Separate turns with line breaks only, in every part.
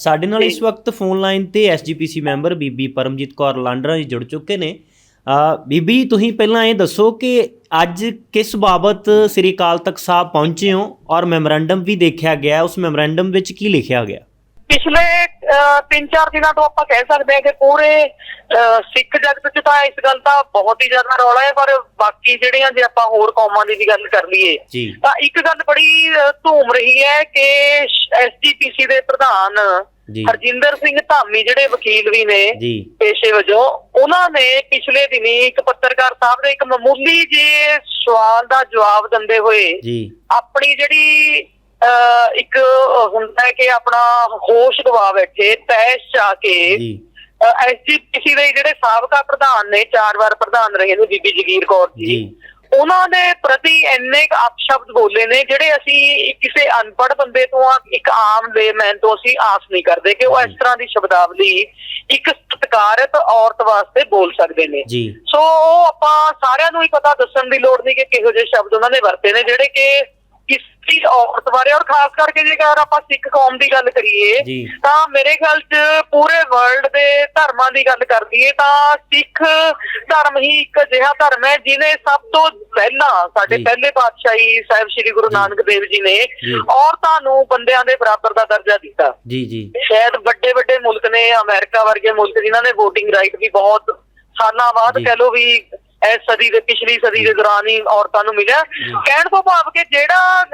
ਸਾਡੇ ਨਾਲ ਇਸ ਵਕਤ ਫੋਨ ਲਾਈਨ ਤੇ ਐਸਜੀਪੀਸੀ ਮੈਂਬਰ ਬੀਬੀ ਪਰਮਜੀਤ ਕੌਰ ਲਾਂਡਰਾ ਜੀ ਜੁੜ ਚੁੱਕੇ ਨੇ। ਅ, ਬੀਬੀ ਤੁਸੀਂ ਪਹਿਲਾਂ ਇਹ ਦੱਸੋ ਕਿ ਅੱਜ ਕਿਸ ਬਾਬਤ ਸ੍ਰੀ ਅਕਾਲ ਤਖਤ ਸਾਹਿਬ ਪਹੁੰਚੇ ਹੋ ਔਰ ਮੈਮੋਰੈਂਡਮ ਵੀ ਦੇਖਿਆ ਗਿਆ ਉਸ ਮੈਮੋਰੈਂਡਮ ਵਿੱਚ ਕੀ ਲਿਖਿਆ ਗਿਆ?
ਪਿਛਲੇ 3-4 ਦਿਨਾਂ ਤੋਂ ਆਪਾਂ ਕਹਿ ਸਕਦੇ ਹਾਂ ਕਿ ਪੂਰੇ ਸਿੱਖ ਜਗਤ 'ਚ ਤਾਂ ਇਸ ਗੱਲ ਦਾ ਬਹੁਤ ਹੀ ਜ਼ਿਆਦਾ ਰੌਲਾ ਹੈ ਪਰ ਬਾਕੀ ਜਿਹੜੀਆਂ ਜੇ ਆਪਾਂ ਹੋਰ ਕੌਮਾਂ ਦੀ ਵੀ ਗੱਲ ਕਰ ਲਈਏ
ਜੀ।
ਤਾਂ ਇੱਕ ਗੱਲ ਬੜੀ ਧੂਮ ਰਹੀ ਹੈ ਕਿ ਐਸਜੀਪੀਸੀ ਦੇ ਪ੍ਰਧਾਨ
ਜੀ।
ਹਰਜਿੰਦਰ ਸਿੰਘ ਧਾਮੀ ਜਿਹੜੇ ਵਕੀਲ ਵੀ ਨੇ
ਜੀ।
ਪੇਸ਼ੇ ਵਜੋਂ ਉਹਨਾਂ ਨੇ ਪਿਛਲੇ ਦਿਨੀ ਇੱਕ ਪੱਤਰਕਾਰ ਸਾਹਿਬ ਦੇ ਇੱਕ ਮਾਮੂਲੀ ਜਿਹੇ ਸਵਾਲ ਦਾ ਜਵਾਬ ਦਿੰਦੇ ਹੋਏ
ਜੀ।
ਆਪਣੀ ਜਿਹੜੀ ਇੱਕ ਹੁੰਦਾ ਹੈ ਕਿ ਆਪਣਾ ਹੋਸ਼ ਗਵਾ ਬੈਠੇ ਤੈਸ਼ ਚਾ ਕੇ। ਐਸਜੀਪੀਸੀ ਦੇ ਜਿਹੜੇ ਸਾਬਕਾ ਪ੍ਰਧਾਨ ਨੇ ਚਾਰ ਵਾਰ ਪ੍ਰਧਾਨ ਰਹੇ ਨੇ ਬੀਬੀ ਜਗੀਰ ਕੌਰ ਜੀ। ਉਹਨਾਂ ਦੇ ਪ੍ਰਤੀ ਇੰਨੇ ਕੁ ਅਪਸ਼ਬਦ ਬੋਲੇ ਨੇ ਜਿਹੜੇ ਅਸੀਂ ਕਿਸੇ ਅਨਪੜ੍ਹ ਬੰਦੇ ਤੋਂ ਇੱਕ ਆਮ ਲੇਮੈਨ ਤੋਂ ਅਸੀਂ ਆਸ ਨਹੀਂ ਕਰਦੇ ਕਿ ਉਹ ਇਸ ਤਰ੍ਹਾਂ ਦੀ ਸ਼ਬਦਾਵਲੀ ਇੱਕ ਸਤਿਕਾਰਤ ਔਰਤ ਵਾਸਤੇ ਬੋਲ ਸਕਦੇ ਨੇ। ਸੋ ਉਹ ਆਪਾਂ ਸਾਰਿਆਂ ਨੂੰ ਹੀ ਪਤਾ ਦੱਸਣ ਦੀ ਲੋੜ ਨਹੀਂ ਕਿ ਕਿਹੋ ਜਿਹੇ ਸ਼ਬਦ ਉਹਨਾਂ ਨੇ ਵਰਤੇ ਨੇ ਜਿਹੜੇ ਕਿ ਕਿਸੇ ਔਰਤ ਬਾਰੇ ਔਰ ਖਾਸ ਕਰਕੇ ਜੇਕਰ ਆਪਾਂ ਸਿੱਖ ਕੌਮ ਦੀ ਗੱਲ ਕਰੀਏ ਤਾਂ ਮੇਰੇ ਖਿਆਲ 'ਚ ਪੂਰੇ ਵਰਲਡ ਦੇ ਧਰਮਾਂ ਦੀ ਗੱਲ ਕਰਦੀਏ ਤਾਂ ਸਿੱਖ ਧਰਮ ਹੀ ਇੱਕ ਅਜਿਹਾ ਧਰਮ ਹੈ ਜਿਹਨੇ ਸਭ ਤੋਂ ਪਹਿਲਾਂ ਸਾਡੇ। ਪਹਿਲੇ ਪਾਤਸ਼ਾਹੀ ਸਾਹਿਬ ਸ੍ਰੀ ਗੁਰੂ। ਨਾਨਕ ਦੇਵ ਜੀ ਨੇ। ਔਰਤਾਂ ਨੂੰ ਬੰਦਿਆਂ ਦੇ ਬਰਾਬਰ ਦਾ ਦਰਜਾ ਦਿੱਤਾ
ਜੀ ਜੀ
ਸ਼ਾਇਦ ਵੱਡੇ ਵੱਡੇ ਮੁਲਕ ਨੇ ਅਮਰੀਕਾ ਵਰਗੇ ਮੁਲਕ ਜਿਨ੍ਹਾਂ ਨੇ VOTING ਰਾਈਟ ਵੀ ਬਹੁਤ ਸਾਲਾਂ ਬਾਅਦ। ਕਹਿ ਲੋ ਵੀ ਇਸ ਸਦੀ ਦੇ ਪਿਛਲੀ ਸਦੀ ਦੇ ਦੌਰਾਨ ਹੀ ਔਰਤਾਂ ਨੂੰ ਮਿਲਿਆ। ਕਹਿਣ ਤੋਂ ਭਾਵ ਕਿ ਜਿਹੜਾ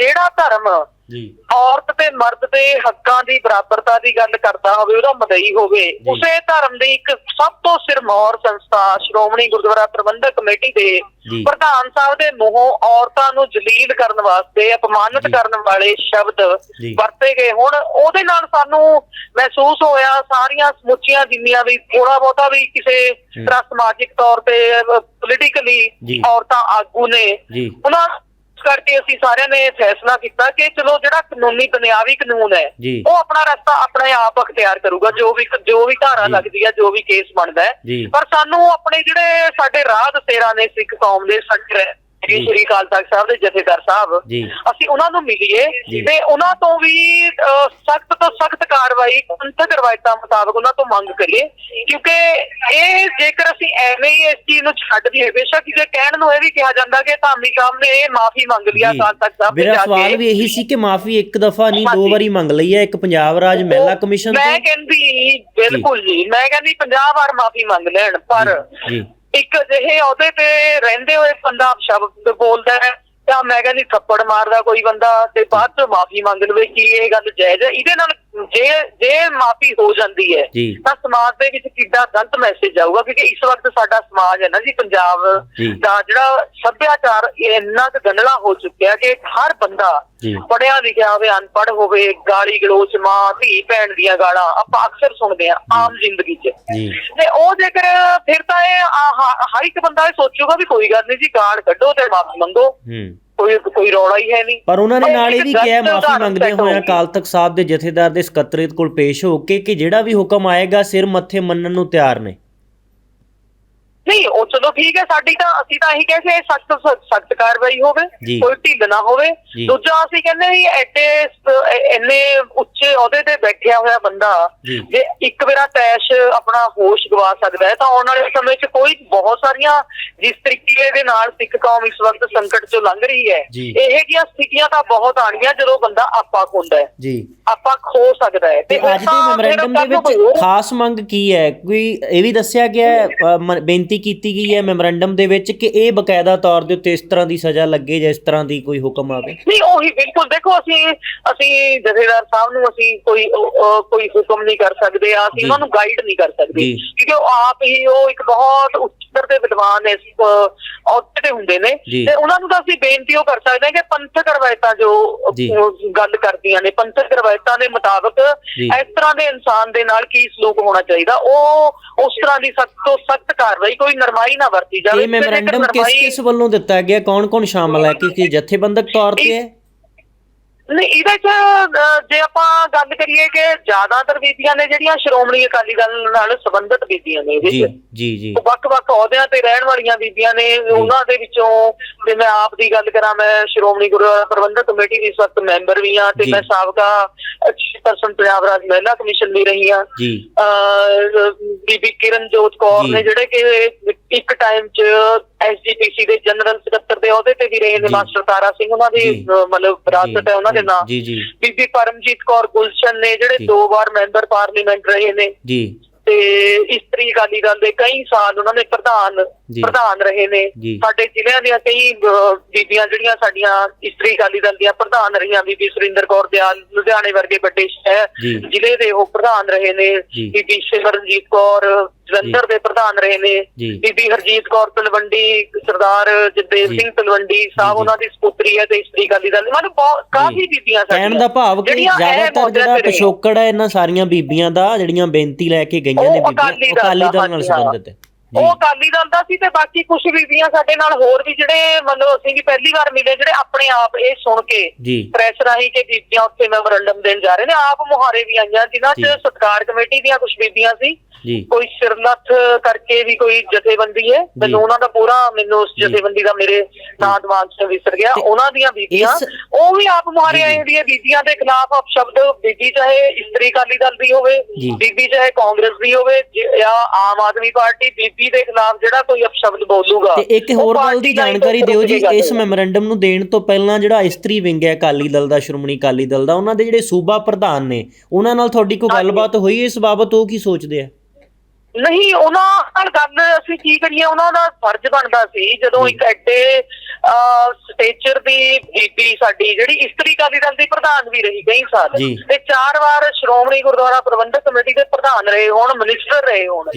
ਜਿਹੜਾ ਧਰਮ
ਜੀ
ਔਰਤ ਤੇ ਮਰਦ ਦੇ ਹੱਕਾਂ ਦੀ ਬਰਾਬਰਤਾ ਦੀ ਗੱਲ ਕਰਦਾ ਹੋਵੇ ਉਹਦਾ ਮਦਈ ਹੋਵੇ। ਉਸੇ ਧਰਮ ਦੀ ਇੱਕ ਸਭ ਤੋਂ ਸਿਰਮੌਰ ਸੰਸਥਾ ਸ਼੍ਰੋਮਣੀ ਗੁਰਦੁਆਰਾ ਪ੍ਰਬੰਧਕ ਕਮੇਟੀ ਦੇ। ਪ੍ਰਧਾਨ ਸਾਹਿਬ ਦੇ ਮੂੰਹੋਂ ਔਰਤਾਂ ਨੂੰ ਜਲੀਲ ਕਰਨ ਵਾਸਤੇ ਅਪਮਾਨਿਤ। ਕਰਨ ਵਾਲੇ ਸ਼ਬਦ। ਵਰਤੇ ਗਏ ਹੁਣ ਉਹਦੇ ਨਾਲ ਸਾਨੂੰ ਮਹਿਸੂਸ ਹੋਇਆ ਸਾਰੀਆਂ ਸਮੁੱਚੀਆਂ ਜਿੰਨੀਆਂ ਵੀ ਥੋੜਾ ਬਹੁਤਾ ਵੀ ਕਿਸੇ ਤਰ੍ਹਾਂ ਸਮਾਜਿਕ ਤੌਰ ਤੇ ਪੋਲੀਟੀਕਲੀ। ਔਰਤਾਂ ਆਗੂ ਨੇ
ਜੀ
ਉਹਨਾਂ ਕਰਕੇ ਅਸੀਂ ਸਾਰਿਆਂ ਨੇ ਫੈਸਲਾ ਕੀਤਾ ਕਿ ਚਲੋ ਜਿਹੜਾ ਕਾਨੂੰਨੀ ਦੁਨਿਆਵੀ ਕਾਨੂੰਨ ਹੈ
ਜੀ।
ਉਹ ਆਪਣਾ ਰਸਤਾ ਆਪਣੇ ਆਪ ਅਖਤਿਆਰ ਕਰੂਗਾ ਜੋ ਵੀ ਜੋ ਵੀ ਧਾਰਾ
ਜੀ।
ਲੱਗਦੀ ਹੈ ਜੋ ਵੀ ਕੇਸ ਬਣਦਾ ਹੈ। ਪਰ ਸਾਨੂੰ ਆਪਣੇ ਜਿਹੜੇ ਸਾਡੇ ਰਾਹ ਦਸੇਰਾ ਨੇ ਸਿੱਖ ਕੌਮ ਦੇ ਸਾਡੇ
ਜੀ।
ਸ੍ਰੀ ਅਕਾਲ ਤਖਤ ਸਾਹਿਬ ਦੇ ਜਥੇਦਾਰ ਸਾਹਿਬ। ਅਸੀਂ ਉਹਨਾਂ ਨੂੰ ਮਿਲੀਏ। ਤੇ ਉਹਨਾਂ ਤੋਂ ਵੀ ਸਖਤ ਤੋਂ ਸਖਤ ਕਾਰਵਾਈ ਪੰਥਕ ਰਵਾਇਤਾਂ ਮੁਤਾਬਕ ਉਹਨਾਂ ਤੋਂ ਮੰਗ ਕਰੀਏ ਕਿਉਂਕਿ ਇਹ ਜੇਕਰ ਅਸੀਂ ਐਵੇਂ ਹੀ ਇਸ ਚੀਜ਼ ਨੂੰ ਛੱਡ ਦਈਏ ਬੇਸ਼ੱਕ ਜੇ ਕਹਿਣ ਨੂੰ ਇਹ ਵੀ ਕਿਹਾ ਜਾਂਦਾ ਕਿ ਧਾਮੀ ਸਾਹਿਬ ਨੇ ਇਹ ਮਾਫੀ ਮੰਗ ਲਿਆ
ਜੀ।
ਅਕਾਲ ਤਖਤ ਸਾਹਿਬ ਦੇ
ਮੇਰਾ
ਜਾ
ਸਵਾਲ
ਕੇ
ਵੀ ਇਹੀ ਸੀ ਕਿ ਮਾਫੀ ਇੱਕ ਦਫਾ ਨਹੀਂ ਦੋ। ਵਾਰੀ ਮੰਗ ਲਈ ਹੈ ਇੱਕ ਪੰਜਾਬ ਰਾਜ ਮਹਿਲਾ ਕਮਿਸ਼ਨ
ਮੈਂ
ਤੋਂ
ਕਹਿੰਦੀ ਬਿਲਕੁਲ ਜੀ ਮੈਂ ਕਹਿੰਦੀ 50 ਵਾਰ ਮਾਫੀ ਮੰਗ ਲੈਣ ਪਰ
ਜੀ
ਇੱਕ ਅਜਿਹੇ ਅਹੁਦੇ ਤੇ ਰਹਿੰਦੇ ਹੋਏ ਬੰਦਾ ਸ਼ਬਦ ਬੋਲਦਾ ਹੈ ਤਾਂ ਮੈਂ ਕਹਿੰਦੀ ਥੱਪੜ ਮਾਰਦਾ ਕੋਈ ਬੰਦਾ ਤੇ ਬਾਅਦ ਚ ਮਾਫੀ ਮੰਗ ਲਵੇ ਕੀ ਇਹ ਗੱਲ ਜਾਇਜ਼ ਹੈ। ਇਹਦੇ ਨਾਲ ਜੇ ਜੇ ਮਾਫੀ ਹੋ ਜਾਂਦੀ ਹੈ। ਤਾਂ ਸਮਾਜ ਦੇ ਵਿੱਚ ਕਿੱਡਾ ਗਲਤ ਮੈਸੇਜ ਜਾਊਗਾ ਕਿਉਂਕਿ ਇਸ ਵਕਤ ਸਾਡਾ ਸਮਾਜ ਹੈ ਨਾ ਜੀ ਪੰਜਾਬ। ਦਾ ਜਿਹੜਾ ਸੱਭਿਆਚਾਰ ਇੰਨਾ ਕੁ ਗੰਡਲਾ ਹੋ ਚੁੱਕਿਆ ਕਿ ਹਰ ਬੰਦਾ। ਪੜਿਆ ਲਿਖਿਆ ਹੋਵੇ ਅਨਪੜ੍ਹ ਹੋਵੇ ਗਾਲੀ ਗਲੋਚ ਮਾਂ ਧੀ ਭੈਣ ਦੀਆਂ ਗਾਲਾਂ ਆਪਾਂ ਅਕਸਰ ਸੁਣਦੇ ਹਾਂ ਆਮ ਜ਼ਿੰਦਗੀ 'ਚ ਤੇ ਉਹ ਜੇਕਰ ਫਿਰ ਤਾਂ ਇਹ ਆ- ਹਰ ਇੱਕ ਬੰਦਾ ਇਹ ਸੋਚੂਗਾ ਵੀ ਕੋਈ ਗੱਲ ਨਹੀਂ ਜੀ ਗਾਲ ਕੱਢੋ ਤੇ ਮਾਫੀ ਮੰਗੋ
ਹੂੰ
ਕੋਈ ਕੋਈ ਰੌਲਾ ਹੀ ਹੈ ਨਹੀਂ
ਪਰ ਉਹਨਾਂ ਨੇ ਨਾਲ ਇਹ ਵੀ ਕਿਹਾ ਮਾਫੀ ਮੰਗਦੇ ਹੋਏ। ਅਕਾਲ ਤਖਤ ਸਾਹਿਬ ਦੇ ਜਥੇਦਾਰ ਦੇ ਸਕੱਤਰੇਤ ਕੋਲ ਪੇਸ਼ ਹੋ ਕੇ ਕਿ ਜਿਹੜਾ ਵੀ ਹੁਕਮ ਆਏਗਾ ਸਿਰ ਮੱਥੇ ਮੰਨਣ ਨੂੰ ਤਿਆਰ ਨੇ
ਨਹੀਂ ਉਹ ਚਲੋ ਠੀਕ ਹੈ ਸਾਡੀ ਤਾਂ ਅਸੀਂ ਤਾਂ ਇਹੀ ਕਹਿੰਦੇ ਸਖਤ ਸਖਤ ਕਾਰਵਾਈ ਹੋਵੇ
ਜੀ।
ਕੋਈ ਢਿੱਲ ਨਾ ਹੋਵੇ
ਜੀ।
ਦੂਜਾ ਅਸੀਂ ਕਹਿੰਦੇ ਵੀ ਐਡੇ ਸ- ਇੰਨੇ ਉੱਚੇ ਅਹੁਦੇ ਤੇ ਬੈਠਿਆ ਹੋਇਆ ਬੰਦਾ
ਜੀ।
ਜੇ ਇੱਕ ਵਾਰਾ ਤੈਸ਼ ਆਪਣਾ ਹੋਸ਼ ਗਵਾ ਸਕਦਾ ਹੈ ਤਾਂ ਆਉਣ ਵਾਲੇ ਸਮੇਂ 'ਚ ਕੋਈ ਬਹੁਤ ਸਾਰੀਆਂ ਜਿਸ ਤਰੀਕੇ ਦੇ ਨਾਲ ਸਿੱਖ ਕੌਮ ਇਸ ਵਕਤ ਸੰਕਟ 'ਚੋਂ ਲੰਘ ਰਹੀ ਹੈ
ਜੀ।
ਇਹ ਜਿਹੀਆਂ ਸਥਿਤੀਆਂ ਤਾਂ ਬਹੁਤ ਆਣੀਆਂ ਜਦੋਂ ਬੰਦਾ ਆਪਾ ਖੁੰਦਾ ਹੈ
ਜੀ
ਆਪਾਂ ਖੋ ਸਕਦਾ ਹੈ
ਤੇ
ਉਹ
ਅੱਜ ਦੇ
ਤਾਂ
ਮੈਮੋਰੈਂਡਮ
ਫਿਰ
ਦੇ
ਕੱਲ੍ਹ ਨੂੰ
ਵਿੱਚ ਖਾਸ ਮੰਗ ਕੀ ਹੈ ਕੋਈ ਇਹ ਵੀ ਦੱਸਿਆ ਗਿਆ ਹੈ, ਅ, ਮ- ਬੇਨਤੀ ਕੀਤੀ ਗਈ ਹੈ ਮੈਮੋਰੈਂਡਮ ਦੇ ਵਿੱਚ ਕਿ ਇਹ ਬਕਾਇਦਾ ਤੌਰ ਦੇ ਉੱਤੇ ਇਸ ਤਰ੍ਹਾਂ ਦੀ ਸਜ਼ਾ ਲੱਗੇ ਜਾਂ ਇਸ ਤਰ੍ਹਾਂ ਦੀ ਕੋਈ ਹੁਕਮ ਆਵੇ
ਨਹੀਂ ਉਹੀ ਬਿਲਕੁਲ ਦੇਖੋ ਅਸੀਂ ਅਸੀਂ ਜਥੇਦਾਰ ਸਾਹਿਬ ਨੂੰ ਅਸੀਂ ਕੋਈ ਕੋਈ ਹੁਕਮ ਨਹੀਂ ਕਰ ਸਕਦੇ ਆ ਅਸੀਂ। ਉਹਨਾਂ ਨੂੰ ਗਾਈਡ ਨਹੀਂ ਕਰ ਸਕਦੇ। ਕਿਉਂਕਿ ਉਹ ਆਪ ਹੀ ਉਹ ਇੱਕ ਬਹੁਤ ਉੱਚ ਪੱਧਰ ਦੇ ਵਿਦਵਾਨ ਅਹ, ਅਹੁਦੇ ਤੇ ਹੁੰਦੇ ਨੇ। ਤੇ ਉਹਨਾਂ ਨੂੰ ਤਾਂ ਅਸੀਂ ਬੇਨਤੀ ਉਹ ਕਰ ਸਕਦੇ ਹਾਂ ਕਿ ਪੰਥਕ ਰਵਾਇਤਾਂ ਜੋ। ਗੱਲ ਕਰਦੀਆਂ ਨੇ ਪੰਥਕ ਰਵਾਇਤਾਂ ਦੇ ਮੁਤਾਬਕ। ਇਸ ਤਰ੍ਹਾਂ ਦੇ ਇਨਸਾਨ ਦੇ ਨਾਲ ਕੀ ਸਲੂਕ ਹੋਣਾ ਚਾਹੀਦਾ ਉਹ ਉਸ ਤਰ੍ਹਾਂ ਦੀ ਸਖਤ ਤੋਂ ਸਖਤ ਕਾਰਵਾਈ ਕੋਈ ਨਰਮਾਈ ਨਾ ਵਰਤੀ ਜਾਵੇ
ਇਹ ਮੈਮੋਰੈਂਡਮ ਕਿਸ ਕਿਸ ਵੱਲੋਂ ਦਿੱਤਾ ਗਿਆ? ਕੌਣ ਕੌਣ ਸ਼ਾਮਲ ਹੈ? ਕਿ ਕਿ ਜਥੇਬੰਦਕ ਤੌਰ ਤੇ ਹੈ?
ਨਹੀਂ ਇਹਦੇ ਚ ਜੇ ਆਪਾਂ ਗੱਲ ਕਰੀਏ ਕਿ ਜ਼ਿਆਦਾਤਰ ਬੀਬੀਆਂ ਨੇ ਜਿਹੜੀਆਂ ਸ਼੍ਰੋਮਣੀ ਅਕਾਲੀ ਦਲ ਨਾਲ ਸੰਬੰਧਿਤ ਬੀਬੀਆਂ ਨੇ ਇਹਦੇ
ਜੀ
ਚ
ਜੀ ਜੀ।
ਵੱਖ-ਵੱਖ ਅਹੁਦਿਆਂ ਤੇ ਰਹਿਣ ਵਾਲੀਆਂ ਬੀਬੀਆਂ ਨੇ ਉਹਨਾਂ ਦੇ ਵਿੱਚੋਂ ਜੇ ਮੈਂ ਆਪ ਦੀ ਗੱਲ ਕਰਾਂ ਮੈਂ ਸ਼੍ਰੋਮਣੀ ਗੁਰਦੁਆਰਾ ਪ੍ਰਬੰਧਕ ਕਮੇਟੀ ਦੀ ਇਸ ਵਕਤ ਮੈਂਬਰ ਵੀ ਹਾਂ ਤੇ। ਮੈਂ ਸਾਬਕਾ ਪਰਸਨ ਪੰਜਾਬ ਰਾਜ ਮਹਿਲਾ ਕਮਿਸ਼ਨ ਵੀ ਰਹੀ ਹਾਂ।
ਜੀ।
ਅਹ ਬੀਬੀ ਕਿਰਨਜੋਤ ਕੌਰ
ਜੀ।
ਨੇ ਜਿਹੜੇ ਕਿ ਇੱਕ ਟਾਈਮ 'ਚ ਐਸਜੀਪੀਸੀ ਦੇ ਜਨਰਲ ਸਕੱਤਰ ਦੇ ਅਹੁਦੇ ਤੇ ਵੀ ਰਹੇ ਨੇ। ਮਾਸਟਰ ਤਾਰਾ ਸਿੰਘ ਉਹਨਾਂ ਦੀ ਮਤਲਬ ਵਿਰਾਸਤ ਹੈ ਉਹਨਾਂ ਦੇ ਨਾਂ
ਜੀ ਜੀ
ਬੀਬੀ ਪਰਮਜੀਤ ਕੌਰ ਗੁਲਸ਼ਨ ਨੇ ਜਿਹੜੇ। ਦੋ ਵਾਰ ਮੈਂਬਰ ਪਾਰਲੀਮੈਂਟ ਰਹੇ ਨੇ
ਜੀ
ਤੇ ਇਸਤਰੀ ਅਕਾਲੀ ਦਲ ਦੇ ਕਈ ਸਾਲ ਉਹਨਾਂ ਨੇ ਪ੍ਰਧਾਨ। ਪ੍ਰਧਾਨ ਰਹੇ ਨੇ। ਸਾਡੇ ਜ਼ਿਲ੍ਹਿਆਂ ਦੀਆਂ ਕਈ ਬੀਬੀਆਂ ਜਿਹੜੀਆਂ ਸਾਡੀਆਂ ਇਸਤਰੀ ਅਕਾਲੀ ਦਲ ਦੀਆਂ ਪ੍ਰਧਾਨ ਰਹੀਆਂ ਬੀਬੀ ਸੁਰਿੰਦਰ ਕੌਰ ਦਿਆਲ ਲੁਧਿਆਣੇ ਵਰਗੇ ਵੱਡੇ ਸ਼ਹਿਰ। ਜ਼ਿਲ੍ਹੇ ਦੇ ਉਹ ਪ੍ਰਧਾਨ ਰਹੇ ਨੇ। ਬੀਬੀ ਸਿਮਰਨਜੀਤ ਕੌਰ ਜਲੰਧਰ ਦੇ ਪ੍ਰਧਾਨ ਰਹੇ ਨੇ। ਬੀਬੀ ਹਰਜੀਤ ਕੌਰ ਤਲਵੰਡੀ ਸਰਦਾਰ ਜਗਦੇਵ। ਸਿੰਘ ਤਲਵੰਡੀ ਸਾਹਿਬ। ਉਹਨਾਂ ਦੀ ਸਪੁੱਤਰੀ ਹੈ ਤੇ ਇਸਤਰੀ ਅਕਾਲੀ ਦਲ ਮਤਲਬ ਬਹੁਤ ਕਾਫੀ ਬੀਬੀਆਂ ਸਾਡੀਆਂ
ਕਹਿਣ ਦਾ ਭਾਵ ਕਿ ਜ਼ਿਆਦਾਤਰ ਜਿਹੜਾ। ਪਿਛੋਕੜ ਹੈ ਇਹਨਾਂ ਸਾਰੀਆਂ ਬੀਬੀਆਂ ਦਾ ਜਿਹੜੀਆਂ ਬੇਨਤੀ ਲੈ ਕੇ ਗਈਆਂ ਨੇ ਬੀਬੀਆਂ
ਅਕਾਲੀ ਦਲ
ਨਾਲ। ਸੰਬੰਧਿਤ ਹੈ
ਉਹ ਅਕਾਲੀ ਦਲ ਦਾ ਸੀ ਤੇ ਬਾਕੀ ਕੁਝ ਬੀਬੀਆਂ ਸਾਡੇ ਨਾਲ ਹੋਰ ਵੀ ਜਿਹੜੇ ਮਤਲਬ ਅਸੀਂ ਵੀ ਪਹਿਲੀ ਵਾਰ ਮਿਲੇ ਜਿਹੜੇ ਆਪਣੇ ਆਪ ਇਹ ਸੁਣ ਕੇ ਪ੍ਰੈਸ ਰਾਹੀਂ ਕਿ ਬੀਬੀਆਂ ਉੱਥੇ ਮੈਮੋਰੰਡਮ ਦੇਣ ਜਾ ਰਹੇ ਨੇ ਆਪ ਮੁਹਾਰੇ ਵੀ ਆਈਆਂ ਜਿਨ੍ਹਾਂ। 'ਚ ਸਤਕਾਰ ਕਮੇਟੀ ਦੀਆਂ ਕੁਝ ਬੀਬੀਆਂ ਸੀ। ਕੋਈ ਸਿਰਲੱਥ ਕਰਕੇ ਵੀ ਕੋਈ ਜਥੇਬੰਦੀ ਹੈ। ਮੈਨੂੰ ਉਹਨਾਂ ਦਾ ਪੂਰਾ ਮੈਨੂੰ ਉਸ। ਜਥੇਬੰਦੀ ਦਾ ਮੇਰੇ ਨਾਂ ਦਿਮਾਗ 'ਚ ਵਿਸਰ ਗਿਆ। ਉਹਨਾਂ ਦੀਆਂ ਬੀਬੀਆਂ ਉਹ ਵੀ ਆਪ ਮੁਹਾਰੇ। ਆਏ ਦੀਆਂ ਬੀਬੀਆਂ ਦੇ ਖਿਲਾਫ ਅਪਸ਼ਬਦ ਬੀਬੀ ਚਾਹੇ ਇਸਤਰੀ ਅਕਾਲੀ ਦਲ ਦੀ ਹੋਵੇ। ਬੀਬੀ ਚਾਹੇ ਕਾਂਗਰਸ ਦੀ ਹੋਵੇ ਜ- ਜਾਂ ਆਮ ਆਦਮੀ ਪਾਰਟੀ ਬੀਬੀ ਦੇ ਖਿਲਾਫ ਜਿਹੜਾ ਕੋਈ ਅਪਸ਼ਬਦ ਬੋਲੂਗਾ
ਤੇ ਇੱਕ ਹੋਰ ਗੱਲ ਦੀ ਜਾਣਕਾਰੀ ਦਿਓ ਜੀ ਇਸ। ਮੈਮੋਰੈਂਡਮ ਨੂੰ ਦੇਣ ਤੋਂ ਪਹਿਲਾਂ ਜਿਹੜਾ ਇਸਤਰੀ ਵਿੰਗ ਹੈ ਅਕਾਲੀ ਦਲ ਦਾ ਸ਼੍ਰੋਮਣੀ ਅਕਾਲੀ ਦਲ ਦਾ ਉਹਨਾਂ ਦੇ ਜਿਹੜੇ ਸੂਬਾ ਪ੍ਰਧਾਨ ਨੇ ਉਹਨਾਂ ਨਾਲ ਤੁਹਾਡੀ ਕੋਈ। ਗੱਲਬਾਤ ਹੋਈ ਇਸ ਬਾਬਤ ਉਹ ਕੀ ਸੋਚਦੇ ਆ
ਨਹੀਂ ਉਹਨਾਂ ਨਾਲ ਗੱਲ ਅਸੀਂ ਕੀ ਕਰੀਏ ਉਹਨਾਂ ਦਾ ਫਰਜ਼ ਬਣਦਾ ਸੀ ਜਦੋਂ। ਇੱਕ ਐਡੇ ਸਟੇਚਰ ਦੀ ਬੀਬੀ ਸਾਡੀ ਜਿਹੜੀ ਇਸਤਰੀ ਅਕਾਲੀ ਦਲ ਦੀ ਪ੍ਰਧਾਨ ਵੀ ਰਹੀ ਕਈ ਸਾਲ। ਤੇ ਚਾਰ ਵਾਰ ਸ਼੍ਰੋਮਣੀ ਗੁਰਦੁਆਰਾ ਪ੍ਰਬੰਧਕ ਕਮੇਟੀ ਦੇ ਪ੍ਰਧਾਨ ਰਹੇ ਹੋਣ ਮਿਨਿਸਟਰ ਰਹੇ ਹੋਣ।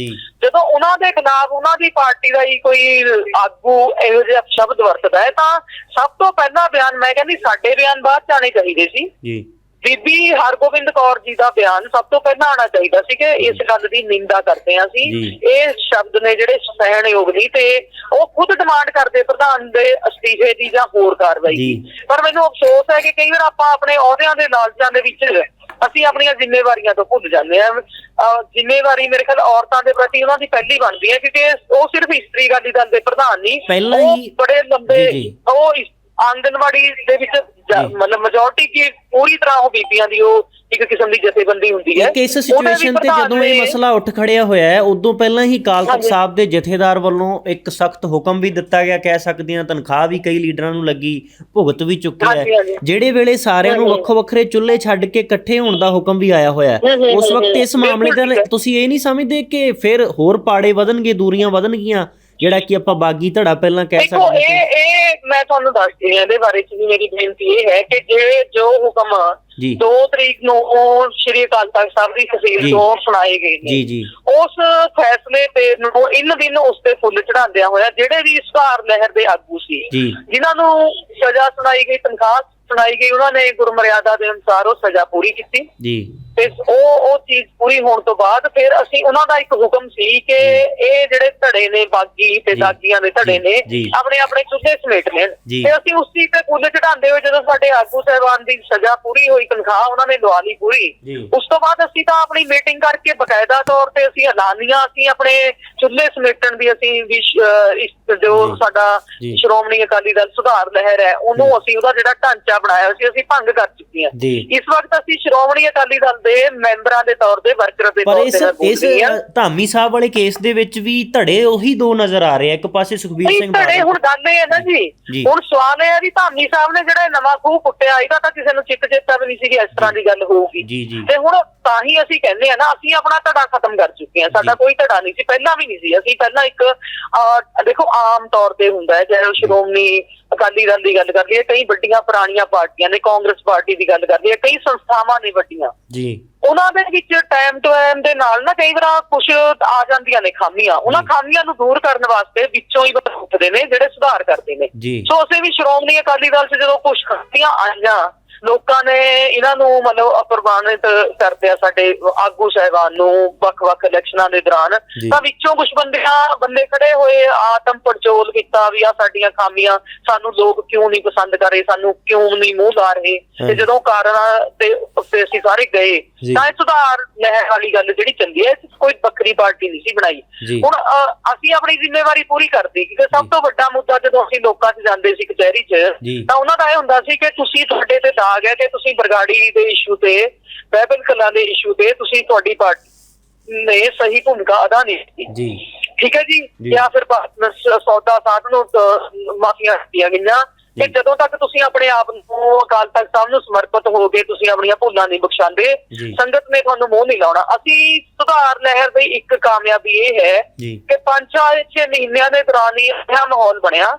ਜਦੋਂ ਉਹਨਾਂ ਦੇ ਖਿਲਾਫ ਉਹਨਾਂ ਦੀ ਪਾਰਟੀ ਦਾ ਹੀ ਕੋਈ ਆਗੂ ਇਹੋ ਜਿਹਾ ਸ਼ਬਦ ਵਰਤਦਾ ਹੈ ਤਾਂ ਸਭ ਤੋਂ ਪਹਿਲਾ ਬਿਆਨ ਮੈਂ ਕਹਿੰਦੀ ਸਾਡੇ ਬਿਆਨ ਬਾਅਦ ਆਉਣੇ ਚਾਹੀਦੇ ਸੀ
ਜੀ
ਬੀਬੀ ਹਰਗੋਬਿੰਦ ਕੌਰ ਜੀ ਦਾ ਬਿਆਨ ਸਭ ਤੋਂ ਪਹਿਲਾਂ ਆਉਣਾ ਚਾਹੀਦਾ ਸੀ ਕਿ ਇਸ ਗੱਲ ਦੀ ਨਿੰਦਾ ਕਰਦੇ ਅਸੀਂ
ਜੀ।
ਇਹ ਸ਼ਬਦ ਨੇ ਜਿਹੜੇ ਸਹਿਣਯੋਗ ਨਹੀਂ ਤੇ ਉਹ ਖੁਦ ਡਿਮਾਂਡ ਕਰਦੇ ਪ੍ਰਧਾਨ ਦੇ ਅਸਤੀਫੇ ਦੀ ਜਾਂ ਹੋਰ ਕਾਰਵਾਈ ਦੀ। ਪਰ ਮੈਨੂੰ ਅਫਸੋਸ ਹੈ ਕਿ ਕਈ ਵਾਰ ਆਪਾਂ ਆਪਣੇ ਅਹੁਦਿਆਂ ਦੇ ਲਾਲਚਾਂ ਦੇ ਵਿੱਚ ਅਸੀਂ ਆਪਣੀਆਂ ਜ਼ਿੰਮੇਵਾਰੀਆਂ ਤੋਂ ਭੁੱਲ ਜਾਂਦੇ ਅਹ ਜ਼ਿੰਮੇਵਾਰੀ ਮੇਰੇ ਖਿਆਲ ਔਰਤਾਂ ਦੇ ਪ੍ਰਤੀ ਉਹਨਾਂ ਦੀ ਪਹਿਲੀ ਬਣਦੀ ਹੈ ਕਿਉਂਕਿ ਉਹ ਸਿਰਫ ਇਸਤਰੀ ਅਕਾਲੀ ਦਲ ਦੇ ਪ੍ਰਧਾਨ ਨਹੀਂ
ਪਹਿਲਾਂ
ਉਹ
ਹੀ-
ਬੜੇ ਲੰਬੇ। ਉਹ ਆਂਗਨਵਾੜੀ ਦੇ ਵਿੱਚ ਜ-
ਜੀ।
ਮਤਲਬ ਮੈਜੋਰਟੀ ਕੀ ਪੂਰੀ ਤਰ੍ਹਾਂ ਉਹ ਬੀਬੀਆਂ ਦੀ ਉਹ ਇੱਕ ਕਿਸਮ ਦੀ ਜਥੇਬੰਦੀ ਹੁੰਦੀ ਹੈ
ਇਸ ਸਿਚੁਏਸ਼ਨ ਤੇ
ਪ੍ਰਧਾਨ
ਜਦੋਂ ਇਹ
ਨੇ-
ਮਸਲਾ ਉੱਠ ਖੜਿਆ ਹੋਇਆ ਹੈ ਉਦੋਂ ਪਹਿਲਾਂ ਹੀ ਕਾਲ ਤਖਤ
ਹਾਂਜੀ।
ਸਾਹਿਬ ਦੇ ਜਥੇਦਾਰ ਵੱਲੋਂ ਇੱਕ ਸਖਤ ਹੁਕਮ ਵੀ ਦਿੱਤਾ ਗਿਆ ਕਹਿ ਸਕਦੇ ਹਾਂ ਤਨਖਾਹ ਵੀ ਕਈ ਲੀਡਰਾਂ ਨੂੰ ਲੱਗੀ ਭੁਗਤ ਵੀ ਚੁੱਕੀ
ਹਾਂਜੀ,
ਹੈ
ਹਾਂਜੀ।
ਜਿਹੜੇ ਵੇਲੇ ਸਾਰਿਆਂ ਨੂੰ। ਵੱਖੋ ਵੱਖਰੇ ਚੁੱਲ੍ਹੇ ਛੱਡ ਕੇ ਇਕੱਠੇ ਹੋਣ ਦਾ ਹੁਕਮ ਵੀ ਆਇਆ ਹੋਇਆ ਹੈ
ਹਮ, ਹਮ,
ਉਸ
ਹਮ,
ਵਕਤ ਇਸ ਮਾਮਲੇ ਦਾ
ਠੀਕ ਹੈ।
ਤੁਸੀਂ ਇਹ ਨਹੀਂ ਸਮਝਦੇ ਕਿ ਫਿਰ ਹੋਰ ਪਾੜੇ ਵਧਣਗੇ ਦੂਰੀਆਂ ਵਧਣਗੀਆਂ ਜਿਹੜਾ ਕਿ ਆਪਾਂ ਬਾਗੀ ਧੜਾ ਪਹਿਲਾਂ ਕਹਿ ਸਕਦੇ ਹਾਂ
ਇਹ ਇਹ ਮੈਂ ਤੁਹਾਨੂੰ ਦੱਸਦੀ ਹਾਂ ਇਹਦੇ ਬਾਰੇ ਚ ਵੀ ਮੇਰੀ ਬੇਨਤੀ ਇਹ ਹੈ ਕਿ ਜਿਹੜੇ ਜੋ ਹੁਕਮ
ਜੀ।
2 ਤਰੀਕ ਨੂੰ ਸ਼੍ਰੀ ਅਕਾਲ ਤਖਤ ਸਾਹਿਬ ਦੀ
ਜੀ।
ਤੋਂ ਸੁਣਾਏ ਗਏ
ਜੀ ਜੀ।
ਉਸ ਫੈਸਲੇ ਤੇ ਨੂੰ ਇਨ ਦਿਨ ਉਸ ਤੇ ਫੁੱਲ ਚੜਾਉਂਦਿਆਂ ਹੋਇਆ ਜਿਹੜੇ ਵੀ ਸੁਧਾਰ ਲਹਿਰ ਦੇ ਆਗੂ ਸੀ
ਜੀ।
ਜਿਨ੍ਹਾਂ ਨੂੰ ਸਜ਼ਾ ਸੁਣਾਈ ਗਈ ਤਨਖਾਹ ਸੁਣਾਈ ਗਈ ਉਹਨਾਂ ਨੇ ਗੁਰਮਰਿਆਦਾ ਦੇ ਅਨੁਸਾਰ ਉਹ ਸਜ਼ਾ ਪੂਰੀ ਕੀਤੀ
ਜੀ
ਤੇ ਉਹ ਉਹ ਚੀਜ਼ ਪੂਰੀ ਹੋਣ ਤੋਂ ਬਾਅਦ ਫਿਰ ਅਸੀਂ ਉਹਨਾਂ ਦਾ ਇੱਕ ਹੁਕਮ ਸੀ ਕਿ ਇਹ ਜਿਹੜੇ ਧੜੇ ਨੇ ਬਾਗੀ ਤੇ। ਦਾਗੀਆਂ ਦੇ ਧੜੇ ਨੇ। ਆਪਣੇ ਆਪਣੇ ਚੁੱਲ੍ਹੇ ਸਮੇਟ ਲੈਣ। ਤੇ ਅਸੀਂ ਉਸ ਚੀਜ਼ ਤੇ ਫੁੱਲ ਚੜਾਉਂਦੇ ਹੋਏ ਜਦੋਂ ਸਾਡੇ ਆਗੂ ਸਾਹਿਬਾਨ ਦੀ ਸਜ਼ਾ ਪੂਰੀ ਹੋਈ ਤਨਖਾਹ ਉਹਨਾਂ ਨੇ ਲਵਾ ਲਈ ਪੂਰੀ। ਉਸ ਤੋਂ ਬਾਅਦ ਅਸੀਂ ਤਾਂ ਆਪਣੀ ਮੀਟਿੰਗ ਕਰਕੇ ਬਕਾਇਦਾ ਤੌਰ ਤੇ ਅਸੀਂ ਐਲਾਨੀਆਂ ਅਸੀਂ ਆਪਣੇ ਚੁੱਲ੍ਹੇ ਸਮੇਟਣ ਦੀ ਅਸੀਂ ਜੋ। ਸਾਡਾ। ਸ਼੍ਰੋਮਣੀ ਅਕਾਲੀ ਦਲ ਸੁਧਾਰ ਲਹਿਰ ਹੈ ਉਹਨੂੰ ਅਸੀਂ ਉਹਦਾ ਜਿਹੜਾ ਢਾਂਚਾ ਬਣਾਇਆ ਸੀ ਅਸੀਂ ਭੰਗ ਕਰ ਚੁੱਕੇ ਹਾਂ
ਜੀ।
ਇਸ ਵਕਤ ਅਸੀਂ ਸ਼੍ਰੋਮਣੀ ਅਕਾਲੀ ਦਲ ਦੇ ਮੈਂਬਰਾਂ ਦੇ ਤੌਰ ਤੇ ਵਰਕਰ ਦੇ
ਪਰ
ਤੌਰ
ਇਸ
ਤੇ ਬੋਲ
ਇਸ
ਰਹੀ ਹਾਂ।
ਧਾਮੀ ਸਾਹਿਬ ਵਾਲੇ ਕੇਸ ਦੇ ਵਿੱਚ ਵੀ ਧੜੇ ਉਹੀ ਦੋ ਨਜ਼ਰ ਆ ਰਹੇ ਆ ਇੱਕ ਪਾਸੇ ਸੁਖਬੀਰ
ਨਹੀਂ
ਸਿੰਘ
ਧੜੇ
ਬਾਦਲ।
ਹੁਣ ਗੱਲ ਇਹ ਹੈ ਨਾ ਜੀ।
ਜੀ।
ਹੁਣ ਸਵਾਲ ਇਹ ਹੈ ਵੀ ਧਾਮੀ ਸਾਹਿਬ ਨੇ ਜਿਹੜਾ ਇਹ ਨਵਾਂ ਖੂਹ ਪੁੱਟਿਆ ਇਹਦਾ ਤਾਂ ਕਿਸੇ ਨੂੰ ਚਿੱਤ ਚੇਤਾ ਵੀ ਨਹੀਂ ਸੀ ਕਿ ਇਸ ਤਰ੍ਹਾਂ ਦੀ ਗੱਲ ਹੋਊਗੀ।
ਜੀ ਜੀ।
ਤੇ ਹੁਣ ਤਾਂ ਹੀ ਅਸੀਂ ਕਹਿੰਦੇ ਆ ਨਾ ਅਸੀਂ ਆਪਣਾ ਧੜਾ ਖਤਮ ਕਰ ਚੁੱਕੇ ਹਾਂ। ਸਾਡਾ
ਜੀ।
ਕੋਈ ਧੜਾ ਨਹੀਂ ਸੀ ਪਹਿਲਾਂ ਵੀ ਨਹੀਂ ਸੀ। ਅਸੀਂ ਪਹਿਲਾਂ ਇੱਕ ਅਹ, ਦੇਖੋ ਆਮ ਤੌਰ ਤੇ ਹੁੰਦਾ ਹੈ ਉਹ ਸ਼੍ਰੋਮਣੀ ਅਕਾਲੀ ਦਲ ਦੀ ਗੱਲ ਕਰ ਲਈਏ ਕਈ ਵੱਡੀਆਂ ਪੁਰਾਣੀਆਂ ਪਾਰਟੀਆਂ ਨੇ ਕਾਂਗਰਸ ਪਾਰਟੀ ਦੀ ਗੱਲ ਕਰ ਲਈਏ ਕਈ ਸੰਸਥਾਵਾਂ ਨੇ ਵੱਡੀਆਂ।
ਜੀ।
ਉਹਨਾਂ ਦੇ ਵਿੱਚ ਟਾਈਮ ਟੂ ਟਾਈਮ ਦੇ ਨਾਲ ਨਾ ਕਈ ਵਾਰ ਕੁਝ ਆ ਜਾਂਦੀਆਂ ਨੇ ਖਾਮੀਆਂ। ਉਹਨਾਂ। ਖਾਮੀਆਂ ਨੂੰ ਦੂਰ ਕਰਨ ਵਾਸਤੇ ਵਿੱਚੋਂ ਹੀ ਉੱਠਦੇ ਨੇ ਜਿਹੜੇ ਸੁਧਾਰ ਕਰਦੇ ਨੇ। ਸੋ ਅਸੀਂ ਵੀ ਸ਼੍ਰੋਮਣੀ ਅਕਾਲੀ ਦਲ 'ਚ ਜਦੋਂ ਕੁਝ ਖਾਮੀਆਂ ਆਈਆਂ ਲੋਕਾਂ ਨੇ ਇਹਨਾਂ ਨੂੰ ਮਤਲਬ ਅਪਰਮਾਨਿਤ ਕਰਦੇ ਆ ਸਾਡੇ ਆਗੂ ਸਾਹਿਬਾਨ ਨੂੰ ਵੱਖ-ਵੱਖ ਇਲੈਕਸ਼ਨਾਂ ਦੇ ਦੌਰਾਨ। ਤਾਂ ਵਿੱਚੋਂ ਕੁਝ ਬੰਦਿਆਂ ਬੰਦੇ ਖੜੇ ਹੋਏ ਆਤਮ ਪੜਚੋਲ ਕੀਤਾ ਵੀ ਆ ਸਾਡੀਆਂ ਖਾਮੀਆਂ ਸਾਨੂੰ ਲੋਕ ਕਿਉਂ ਨਹੀਂ ਪਸੰਦ ਕਰ ਰਹੇ ਸਾਨੂੰ ਕਿਉਂ ਨਹੀਂ ਮੂੰਹ ਲਾ ਰਹੇ। ਤੇ ਜਦੋਂ ਕਾਰਨਾਂ ਤੇ ਅਸੀਂ ਸਾਰੇ ਗਏ
ਜੀ।
ਤਾਂ ਇਹ ਸੁਧਾਰ ਲਹਿਰ ਵਾਲੀ ਗੱਲ ਜਿਹੜੀ ਚੱਲੀ ਹੈ 'ਚ ਕੋਈ ਵੱਖਰੀ ਪਾਰਟੀ ਨਹੀਂ ਸੀ ਬਣਾਈ।
ਜੀ।
ਹੁਣ ਅ, ਅਸੀਂ ਆਪਣੀ ਜ਼ਿੰਮੇਵਾਰੀ ਪੂਰੀ ਕਰਦੇ ਕਿਉਂਕਿ ਸਭ ਤੋਂ ਵੱਡਾ ਮੁੱਦਾ ਜਦੋਂ ਅਸੀਂ ਲੋਕਾਂ 'ਚ ਜਾਂਦੇ ਸੀ ਕਚਹਿਰੀ 'ਚ
ਜੀ।
ਤਾਂ ਉਹਨਾਂ ਦਾ ਇਹ ਹੁੰਦਾ ਸੀ ਕਿ ਤੁਸੀਂ ਤੁਹਾਡੇ ਤੇ ਦਾਗ ਹੈ ਕਿ ਤੁਸੀਂ ਬਰਗਾੜੀ ਦੇ ਇਸ਼ੂ ਤੇ ਬਹਿਬਲ ਕਲਾਂ ਦੇ ਇਸ਼ੂ ਤੇ ਤੁਸੀਂ ਤੁਹਾਡੀ ਪਾਰਟੀ ਨੇ ਸਹੀ ਭੂਮਿਕਾ ਅਦਾ ਨਹੀਂ ਕੀਤੀ।
ਜੀ।
ਠੀਕ ਹੈ ਜੀ?
ਜੀ।
ਜਾਂ ਫਿਰ ਸ- ਸੌਦਾ ਸਾਧ ਨੂੰ ਮਾਫੀਆਂ ਦਿੱਤੀਆਂ ਗਈਆਂ। ਕਿ। ਜਦੋਂ ਤੱਕ ਤੁਸੀਂ ਆਪਣੇ ਆਪ ਨੂੰ ਅਕਾਲ ਤਖਤ ਸਾਹਿਬ ਨੂੰ ਸਮਰਪਿਤ ਹੋ ਕੇ ਤੁਸੀਂ ਆਪਣੀਆਂ ਭੁੱਲਾਂ ਨਹੀਂ ਬਖਸ਼ਾਉਂਦੇ
ਜੀ।
ਸੰਗਤ ਨੇ ਤੁਹਾਨੂੰ ਮੂੰਹ ਨਹੀਂ ਲਾਉਣਾ। ਅਸੀਂ ਸੁਧਾਰ ਲਹਿਰ ਦੀ ਇੱਕ ਕਾਮਯਾਬੀ ਇਹ ਹੈ ਕਿ ਪੰਜ ਛੇ ਮਹੀਨਿਆਂ ਦੇ ਦੌਰਾਨ ਹੀ ਇਹ ਮਾਹੌਲ ਬਣਿਆ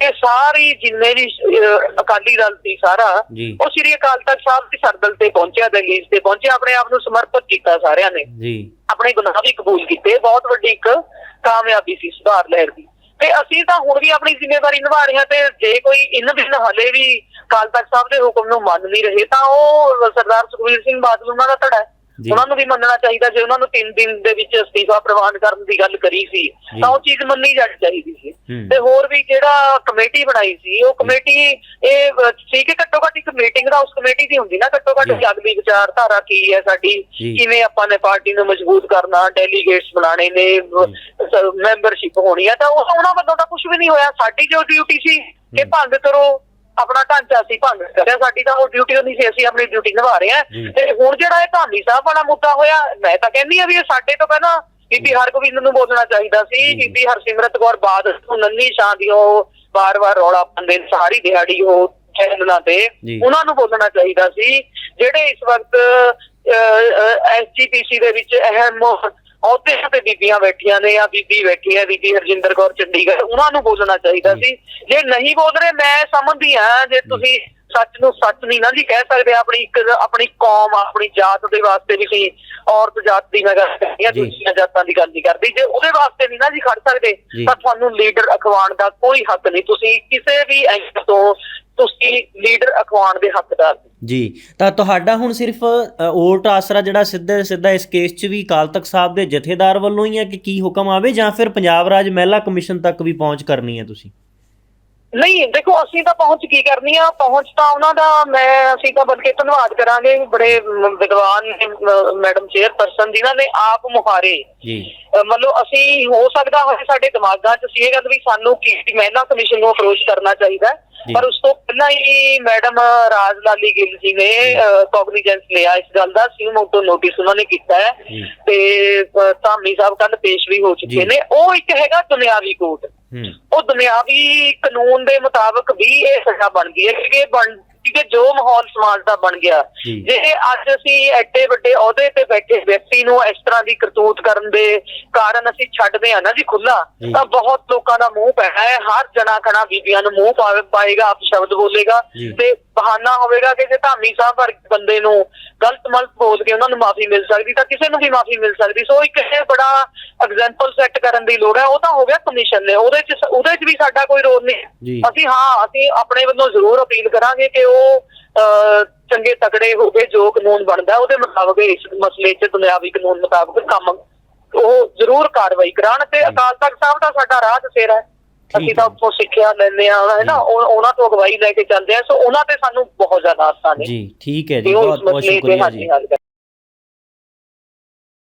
ਕਿ ਸਾਰੀ ਜਿੰਨੇ ਵੀ ਅਕਾਲੀ ਦਲ ਸੀ ਸਾਰਾ। ਉਹ ਸ੍ਰੀ ਅਕਾਲ ਤਖਤ ਸਾਹਿਬ ਦੀ ਸਰਦਲ ਤੇ ਪਹੁੰਚਿਆ ਦਲੀਜ ਤੇ ਪਹੁੰਚਿਆ ਆਪਣੇ ਆਪ ਨੂੰ ਸਮਰਪਿਤ ਕੀਤਾ ਸਾਰਿਆਂ ਨੇ। ਆਪਣੇ ਗੁਨਾਹ ਵੀ ਕਬੂਲ ਕੀਤੇ। ਬਹੁਤ ਵੱਡੀ ਇੱਕ ਕਾਮਯਾਬੀ ਸੀ ਸੁਧਾਰ ਲਹਿਰ ਦੀ। ਤੇ ਅਸੀਂ ਤਾਂ ਹੁਣ ਵੀ ਆਪਣੀ ਜ਼ਿੰਮੇਵਾਰੀ ਨਿਭਾ ਰਹੇ ਹਾਂ ਤੇ ਜੇ ਕੋਈ ਇਨ ਬਿਨ ਹਲੇ ਵੀ ਅਕਾਲ ਤਖਤ ਸਾਹਿਬ ਦੇ ਹੁਕਮ ਨੂੰ ਮੰਨ ਨਹੀਂ ਰਹੇ ਤਾਂ ਉਹ ਸਰਦਾਰ ਸੁਖਬੀਰ ਸਿੰਘ ਬਾਦਲ, ਉਹਨਾਂ ਦਾ ਧੜਾ ਹੈ। ਉਹਨਾਂ ਨੂੰ ਵੀ ਮੰਨਣਾ ਚਾਹੀਦਾ ਜੇ ਉਹਨਾਂ ਨੂੰ 3 ਦਿਨ ਦੇ ਵਿੱਚ ਅਸਤੀਫਾ ਪ੍ਰਵਾਨ ਕਰਨ ਦੀ ਗੱਲ ਕਰੀ ਸੀ। ਤਾਂ ਉਹ ਚੀਜ਼ ਮੰਨੀ ਜਾਣੀ ਚਾਹੀਦੀ ਸੀ। ਤੇ ਹੋਰ ਵੀ ਜਿਹੜਾ ਕਮੇਟੀ ਬਣਾਈ ਸੀ ਉਹ ਕਮੇਟੀ ਇਹ ਠੀਕ ਹੈ ਘੱਟੋ ਘੱਟ ਇੱਕ ਮੀਟਿੰਗ ਦਾ ਉਸ ਕਮੇਟੀ ਦੀ ਹੁੰਦੀ ਨਾ ਘੱਟੋ ਘੱਟ। ਅਗਲੀ ਵਿਚਾਰਧਾਰਾ ਕੀ ਹੈ ਸਾਡੀ। ਕਿਵੇਂ ਆਪਾਂ ਨੇ ਪਾਰਟੀ ਨੂੰ ਮਜ਼ਬੂਤ ਕਰਨਾ ਡੈਲੀਗੇਟਸ ਬਣਾਣੇ ਨੇ ਮੈਂਬਰਸ਼ਿਪ ਹੋਣੀ ਹੈ ਤਾਂ ਉਹ ਉਹਨਾਂ ਵੱਲੋਂ ਤਾਂ ਕੁਝ ਵੀ ਨਹੀਂ ਹੋਇਆ ਸਾਡੀ ਜੋ ਡਿਊਟੀ ਸੀ ਕਿ। ਭੰਗ ਕਰੋ ਆਪਣਾ ਢਾਂਚਾ ਸੀ ਭੰਗ ਕਰਿਆ ਸਾਡੀ ਤਾਂ ਉਹ ਡਿਊਟੀ ਨਹੀਂ ਸੀ ਅਸੀਂ ਆਪਣੀ ਡਿਊਟੀ ਨਿਭਾ ਰਹੇ
ਜੀ।
ਤੇ ਹੁਣ ਜਿਹੜਾ ਇਹ ਧਾਮੀ ਸਾਹਿਬ ਵਾਲਾ ਮੁੱਦਾ ਹੋਇਆ ਮੈਂ ਤਾਂ ਕਹਿੰਦੀ ਆ ਵੀ ਇਹ ਸਾਡੇ ਤੋਂ ਪਹਿਲਾਂ ਬੀਬੀ ਹਰਗੋਬਿੰਦ ਨੂੰ ਬੋਲਣਾ ਚਾਹੀਦਾ ਸੀ। ਬੀਬੀ ਹਰਸਿਮਰਤ ਕੌਰ ਬਾਦਲ ਨੂੰ ਨੰਨੀ ਸ਼ਾਂ ਦੀ ਉਹ ਵਾਰ-ਵਾਰ ਰੌਲਾ ਪਾਉਂਦੇ ਨੇ ਸਾਰੀ ਦਿਹਾੜੀ ਉਹ ਚੈਨਲਾਂ ਤੇ
ਜੀ।
ਉਹਨਾਂ ਨੂੰ ਬੋਲਣਾ ਚਾਹੀਦਾ ਸੀ ਜਿਹੜੇ ਇਸ ਵਕਤ ਐਸਜੀਪੀਸੀ ਦੇ ਵਿੱਚ ਅਹਿਮ ਅਹੁਦੇ ਤੇ ਬੀਬੀਆਂ ਬੈਠੀਆਂ ਨੇ ਆ ਬੀਬੀ ਬੈਠੀ ਹੈ ਬੀਬੀ ਹਰਜਿੰਦਰ ਕੌਰ ਚੰਡੀਗੜ੍ਹ ਉਹਨਾਂ ਨੂੰ ਬੋਲਣਾ ਚਾਹੀਦਾ। ਸੀ ਜੇ ਨਹੀਂ ਬੋਲ ਰਹੇ ਮੈਂ ਸਮਝਦੀ ਹਾਂ ਜੇ ਤੁਸੀਂ ਸੱਚ ਨੂੰ ਸੱਚ ਨਹੀਂ ਨਾ ਜੀ ਕਹਿ ਸਕਦੇ ਆਪਣੀ ਇੱਕ ਆਪਣੀ ਕੌਮ ਆਪਣੀ ਜਾਤ ਦੇ ਵਾਸਤੇ ਵੀ ਸੀ ਔਰਤ ਜਾਤ ਦੀ ਮੈਂ ਗੱਲ ਕਰਦੀ
ਜੀ।
ਦੂਜੀਆਂ ਜਾਤਾਂ ਦੀ ਗੱਲ ਨਹੀਂ ਕਰਦੀ ਜੇ ਉਹਦੇ ਵਾਸਤੇ ਨਹੀਂ ਨਾ ਜੀ ਖੜ ਸਕਦੇ। ਤਾਂ ਤੁਹਾਨੂੰ ਲੀਡਰ ਅਖਵਾਉਣ ਦਾ ਕੋਈ ਹੱਕ ਨਹੀਂ ਤੁਸੀਂ ਕਿਸੇ ਵੀ ਐਂਗਲ ਤੋਂ ਤੁਸੀਂ ਲੀਡਰ ਅਖਵਾਉਣ ਦੇ ਹੱਕਦਾਰ ਨਹੀਂ।
ਜੀ, ਤਾਂ ਤੁਹਾਡਾ ਹੁਣ ਸਿਰਫ ਓਲਟ ਆਸਰਾ ਜਿਹੜਾ ਸਿੱਧਾ ਸਿੱਧਾ ਇਸ ਕੇਸ 'ਚ ਵੀ ਅਕਾਲ ਤਖਤ ਸਾਹਿਬ ਦੇ ਜਥੇਦਾਰ ਵੱਲੋਂ ਹੀ ਹੈ ਕਿ ਕੀ ਹੁਕਮ ਆਵੇ ਜਾਂ ਫਿਰ ਪੰਜਾਬ ਰਾਜ ਮਹਿਲਾ ਕਮਿਸ਼ਨ ਤੱਕ ਵੀ ਪਹੁੰਚ ਕਰਨੀ ਹੈ ਤੁਸੀਂ
ਨਹੀਂ ਦੇਖੋ ਅਸੀਂ ਤਾਂ ਪਹੁੰਚ ਕੀ ਕਰਨੀ ਆ? ਪਹੁੰਚ ਤਾਂ ਉਹਨਾਂ ਦਾ ਮੈਂ ਅਸੀਂ ਤਾਂ ਬਲਕਿ ਧੰਨਵਾਦ ਕਰਾਂਗੇ ਬੜੇ ਵਿਦਵਾਨ ਨੇ, ਮੈਡਮ ਚੇਅਰਪਰਸਨ ਜਿਨ੍ਹਾਂ ਨੇ ਆਪ ਮੁਹਾਰੇ
ਜੀ।
ਮਤਲਬ ਅਸੀਂ ਹੋ ਸਕਦਾ ਹੋਵੇ ਸਾਡੇ ਦਿਮਾਗਾਂ 'ਚ ਸੀ ਇਹ ਗੱਲ ਵੀ ਸਾਨੂੰ ਕੀ ਮਹਿਲਾ ਕਮਿਸ਼ਨ ਨੂੰ ਅਪਰੋਚ ਕਰਨਾ ਚਾਹੀਦਾ। ਪਰ ਉਸ ਤੋਂ ਪਹਿਲਾਂ ਹੀ ਮੈਡਮ ਰਾਜ ਲਾਲੀ ਗਿੱਲ ਜੀ ਨੇ ਕੌਗਨੀਜੈਂਸ ਲਿਆ ਇਸ ਗੱਲ ਦਾ। ਸੀ ਮੋਟੋ ਨੋਟਿਸ ਉਹਨਾਂ ਨੇ ਕੀਤਾ ਹੈ। ਤੇ ਧਾਮੀ ਸਾਹਿਬ ਕੱਲ ਪੇਸ਼ ਵੀ ਹੋ। ਚੁੱਕੇ ਨੇ। ਉਹ ਇੱਕ ਹੈਗਾ ਦੁਨਿਆਵੀ ਕੋਰਟ। ਉਹ ਦੁਨਿਆਵੀ ਕਾਨੂੰਨ ਦੇ ਮੁਤਾਬਕ ਵੀ ਇਹ ਸਜ਼ਾ ਬਣ ਗਈ ਹੈ ਕਿ ਬਣ ਕਿ ਜੋ ਮਾਹੌਲ ਸਮਾਜ ਦਾ ਬਣ ਗਿਆ
ਜੀ।
ਅੱਜ ਅਸੀਂ ਐਡੇ ਵੱਡੇ ਅਹੁਦੇ ਤੇ ਬੈਠੇ ਵਿਅਕਤੀ ਨੂੰ ਇਸ ਤਰ੍ਹਾਂ ਦੀ ਕਰਤੂਤ ਕਰਨ ਦੇ ਕਾਰਨ ਅਸੀਂ ਛੱਡਦੇ ਆ ਨਾ ਜੀ ਖੁੱਲਾ। ਤਾਂ ਬਹੁਤ ਲੋਕਾਂ ਦਾ ਮੂੰਹ ਪੈਣਾ ਹੈ ਹਰ ਜਣਾ ਖਣਾ ਬੀਬੀਆਂ ਨੂੰ ਮੂੰਹ ਪਾਏਗਾ ਆਪ ਸ਼ਬਦ ਬੋਲੇਗਾ। ਤੇ ਬਹਾਨਾ ਹੋਵੇਗਾ ਕਿ ਜੇ ਧਾਮੀ ਸਾਹਿਬ ਵਰਗੇ ਬੰਦੇ ਨੂੰ ਗਲਤ ਮਲਤ ਬੋਲ ਕੇ ਉਹਨਾਂ ਨੂੰ ਮਾਫੀ ਮਿਲ ਸਕਦੀ ਤਾਂ ਕਿਸੇ ਨੂੰ ਵੀ ਮਾਫੀ ਮਿਲ ਸਕਦੀ। ਸੋ ਇੱਕ ਇਹ ਬੜਾ ਐਗਜ਼ਾਮਪਲ ਸੈੱਟ ਕਰਨ ਦੀ ਲੋੜ ਹੈ ਉਹ ਤਾਂ ਹੋ ਗਿਆ ਕਮਿਸ਼ਨ ਨੇ। ਉਹਦੇ ਚ ਉਹਦੇ ਚ ਵੀ ਸਾਡਾ ਕੋਈ ਰੋਲ ਨਹੀਂ ਹੈ। ਅਸੀਂ ਹਾਂ ਅਸੀਂ ਆਪਣੇ ਵੱਲੋਂ ਜ਼ਰੂਰ ਅਪੀਲ ਕਰਾਂਗੇ ਕਿ ਉਹ ਚੰਗੇ ਤਕੜੇ ਹੋ ਕੇ ਜੋ ਕਾਨੂੰਨ ਬਣਦਾ ਉਹਦੇ ਮੁਤਾਬਕ ਇਸ ਮਸਲੇ 'ਚ ਦੁਨਿਆਵੀ ਕਾਨੂੰਨ ਮੁਤਾਬਕ ਕੰਮ ਉਹ ਜ਼ਰੂਰ ਕਾਰਵਾਈ ਕਰਾਉਣ ਤੇ ਅਕਾਲ ਤਖਤ ਸਾਹਿਬ ਦਾ ਸਾਡਾ ਰਾਹ ਦਸੇਰਾ ਹੈ।
ਠੀਕ
ਅਸੀਂ ਤਾਂ
ਹੈ।
ਉੱਥੋਂ ਸਿੱਖਿਆ ਲੈਂਦੇ ਆ ਹੈ ਨਾ ਉਹ- ਉਹਨਾਂ ਤੋਂ ਅਗਵਾਈ ਲੈ ਕੇ ਚੱਲਦੇ ਆ ਸੋ ਉਹਨਾਂ ਤੇ ਸਾਨੂੰ ਬਹੁਤ ਜ਼ਿਆਦਾ ਆਸਾਂ ਨੇ
ਜੀ ਠੀਕ ਹੈ ਜੀ ਬਹੁਤ ਬਹੁਤ ਸ਼ੁਕਰੀਆ ਜੀ।